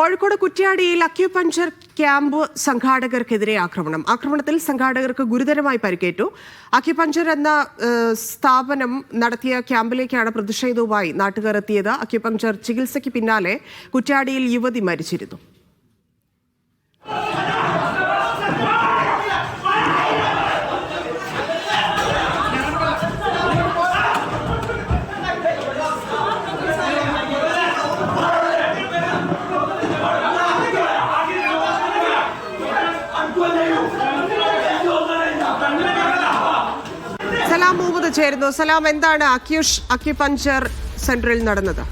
കോഴിക്കോട് കുറ്റ്യാടിയിൽ acupuncture camp സംഘാടകർക്കെതിരെ ആക്രമണം. ആക്രമണത്തിൽ സംഘാടകർക്ക് ഗുരുതരമായി പരിക്കേറ്റു. അക്യുപഞ്ചർ എന്ന സ്ഥാപനം നടത്തിയ ക്യാമ്പിലേക്കാണ് പ്രതിഷേധവുമായി നാട്ടുകാർ എത്തിയത്. അക്യുപഞ്ചർ ചികിത്സയ്ക്ക് പിന്നാലെ കുറ്റ്യാടിയിൽ യുവതി മരിച്ചിരുന്നു. സലാം മുഹമ്മദ് ചേരുന്നു. സലാം എന്താണ് അക്യുഷ് അക്യുപഞ്ചർ സെന്ററിൽ നടന്നത്?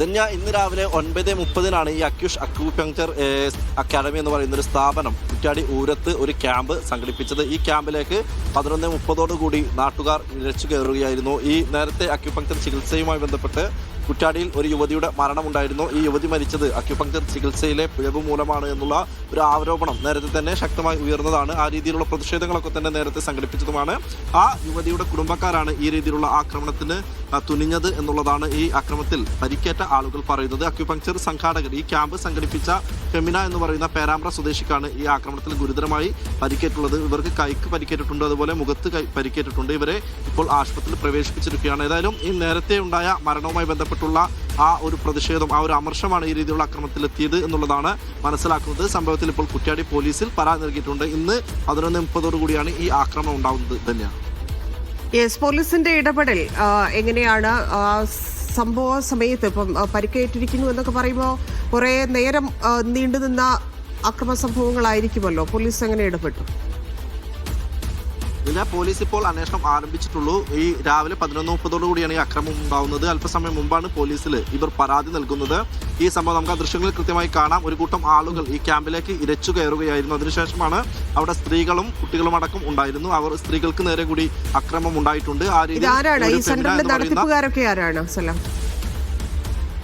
ധന്യ ഇന്ന് രാവിലെ ഒൻപത് മുപ്പതിനാണ് ഈ അക്യൂഷ് അക്യൂപങ്ചർ അക്കാദമി എന്ന് പറയുന്ന ഒരു സ്ഥാപനം കുറ്റാടി ഊരത്ത് ഒരു ക്യാമ്പ് സംഘടിപ്പിച്ചത്. ഈ ക്യാമ്പിലേക്ക് പതിനൊന്ന് മുപ്പതോടുകൂടി നാട്ടുകാർ ഇരച്ചു കയറുകയായിരുന്നു. ഈ നേരത്തെ അക്യുപങ്ചർ ചികിത്സയുമായി ബന്ധപ്പെട്ട് കുറ്റാടിയിൽ ഒരു യുവതിയുടെ മരണമുണ്ടായിരുന്നു. ഈ യുവതി മരിച്ചത് അക്യുപങ്ചർ ചികിത്സയിലെ പിഴവ് മൂലമാണ് എന്നുള്ള ഒരു ആരോപണം നേരത്തെ തന്നെ ശക്തമായി ഉയർന്നതാണ്. ആ രീതിയിലുള്ള പ്രതിഷേധങ്ങളൊക്കെ തന്നെ നേരത്തെ സംഘടിപ്പിച്ചതുമാണ്. ആ യുവതിയുടെ കുടുംബക്കാരാണ് ഈ രീതിയിലുള്ള ആക്രമണത്തിന് തുനിഞ്ഞത് എന്നുള്ളതാണ് ഈ അക്രമത്തിൽ പരിക്കേറ്റ ആളുകൾ പറയുന്നത്. അക്യുപങ്ചർ സംഘാടകർ ഈ ക്യാമ്പ് സംഘടിപ്പിച്ച ഫെമിന എന്ന് പറയുന്ന പേരാമ്പ്ര സ്വദേശിക്കാണ് ഈ ആക്രമണത്തിൽ ഗുരുതരമായി പരിക്കേറ്റുള്ളത്. ഇവർക്ക് കൈക്ക് പരിക്കേറ്റിട്ടുണ്ട് അതുപോലെ മുഖത്ത് പരിക്കേറ്റിട്ടുണ്ട്. ഇവരെ ഇപ്പോൾ ആശുപത്രിയിൽ പ്രവേശിപ്പിച്ചിരിക്കുകയാണ്. ഏതായാലും ഈ നേരത്തെ ഉണ്ടായ മരണവുമായി ബന്ധപ്പെട്ടുള്ള ആ ഒരു പ്രതിഷേധം ആ ഒരു അമർഷമാണ് ഈ രീതിയിലുള്ള അക്രമത്തിലെത്തിയത് എന്നുള്ളതാണ് മനസ്സിലാക്കുന്നത്. സംഭവത്തിൽ ഇപ്പോൾ കുറ്റ്യാടി പോലീസിൽ പരാതി നൽകിയിട്ടുണ്ട്. ഇന്ന് പതിനൊന്ന് മുപ്പതോടു കൂടിയാണ് ഈ ആക്രമണം ഉണ്ടാകുന്നത് തന്നെയാണ് യെസ് പോലീസിന്റെ ഇടപെടൽ എങ്ങനെയാണ് സംഭവ സമയത്ത് ഇപ്പം പരിക്കേറ്റിരിക്കുന്നു എന്നൊക്കെ പറയുമ്പോൾ കുറേ നേരം നീണ്ടുനിന്ന അക്രമ സംഭവങ്ങളായിരിക്കുമല്ലോ. പോലീസ് എങ്ങനെ ഇടപെട്ടു? ഇതിനെ പോലീസ് ഇപ്പോൾ അന്വേഷണം ആരംഭിച്ചിട്ടുള്ളൂ. ഈ രാവിലെ പതിനൊന്ന് മുപ്പതോടു കൂടിയാണ് ഈ അക്രമം ഉണ്ടാവുന്നത്. അല്പസമയം മുമ്പാണ് പോലീസിൽ ഇവർ പരാതി നൽകുന്നത്. ഈ സംഭവം നമുക്ക് ആ ദൃശ്യങ്ങളിൽ കൃത്യമായി കാണാം. ഒരു കൂട്ടം ആളുകൾ ഈ ക്യാമ്പിലേക്ക് ഇരച്ചു കയറുകയായിരുന്നു. അതിനുശേഷമാണ് അവിടെ സ്ത്രീകളും കുട്ടികളും അടക്കം ഉണ്ടായിരുന്നു. അവർ സ്ത്രീകൾക്ക് നേരെ കൂടി അക്രമം ഉണ്ടായിട്ടുണ്ട്. ആ രീതിയിൽ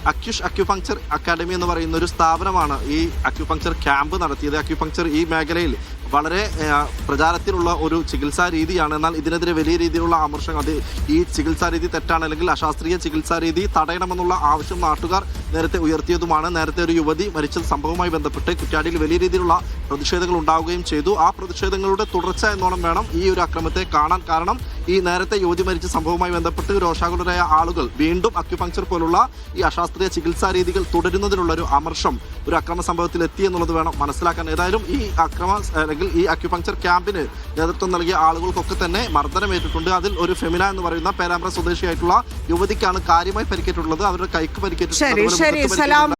അക്യുഷ് അക്യുപങ്ചർ അക്കാദമി എന്ന് പറയുന്ന ഒരു സ്ഥാപനമാണ് ഈ അക്യുപങ്ചർ ക്യാമ്പ് നടത്തിയത്. അക്യുപങ്ചർ ഈ മേഖലയിൽ വളരെ പ്രചാരത്തിലുള്ള ഒരു ചികിത്സാ രീതിയാണ്. എന്നാൽ ഇതിനെതിരെ വലിയ രീതിയിലുള്ള ആമർശം അത് ഈ ചികിത്സാ രീതി തെറ്റാണ് അല്ലെങ്കിൽ അശാസ്ത്രീയ ചികിത്സാ രീതി തടയണമെന്നുള്ള ആവശ്യം നാട്ടുകാർ നേരത്തെ ഉയർത്തിയതുമാണ്. നേരത്തെ ഒരു യുവതി മരിച്ച സംഭവവുമായി ബന്ധപ്പെട്ട് കുറ്റ്യാടിയിൽ വലിയ രീതിയിലുള്ള പ്രതിഷേധങ്ങൾ ഉണ്ടാവുകയും ചെയ്തു. ആ പ്രതിഷേധങ്ങളുടെ തുടർച്ച എന്നോണം വേണം ഈ ഒരു അക്രമത്തെ കാണാൻ. കാരണം ഈ നേരത്തെ യുവതി മരിച്ച സംഭവവുമായി ബന്ധപ്പെട്ട് രോഷാകുലരായ ആളുകൾ വീണ്ടും അക്യുപങ്ചർ പോലുള്ള ഈ അശാസ്ത്രീയ ചികിത്സാ രീതികൾ തുടരുന്നതിനുള്ള ഒരു അമർഷം ഒരു അക്രമ സംഭവത്തിൽ എത്തി എന്നുള്ളത് വേണം മനസ്സിലാക്കാൻ. ഏതായാലും ഈ അക്രമ അല്ലെങ്കിൽ ഈ അക്യുപങ്ചർ ക്യാമ്പിന് നേതൃത്വം നൽകിയ ആളുകൾക്കൊക്കെ തന്നെ മർദ്ദനമേറ്റിട്ടുണ്ട് അതിൽ ഒരു ഫെമിന എന്ന് പറയുന്ന പേരാമ്പ്ര സ്വദേശിയായിട്ടുള്ള യുവതിക്കാണ് കാര്യമായി പരിക്കേറ്റുള്ളത് അവരുടെ കൈക്ക് പരിക്കേറ്റിട്ടുണ്ട്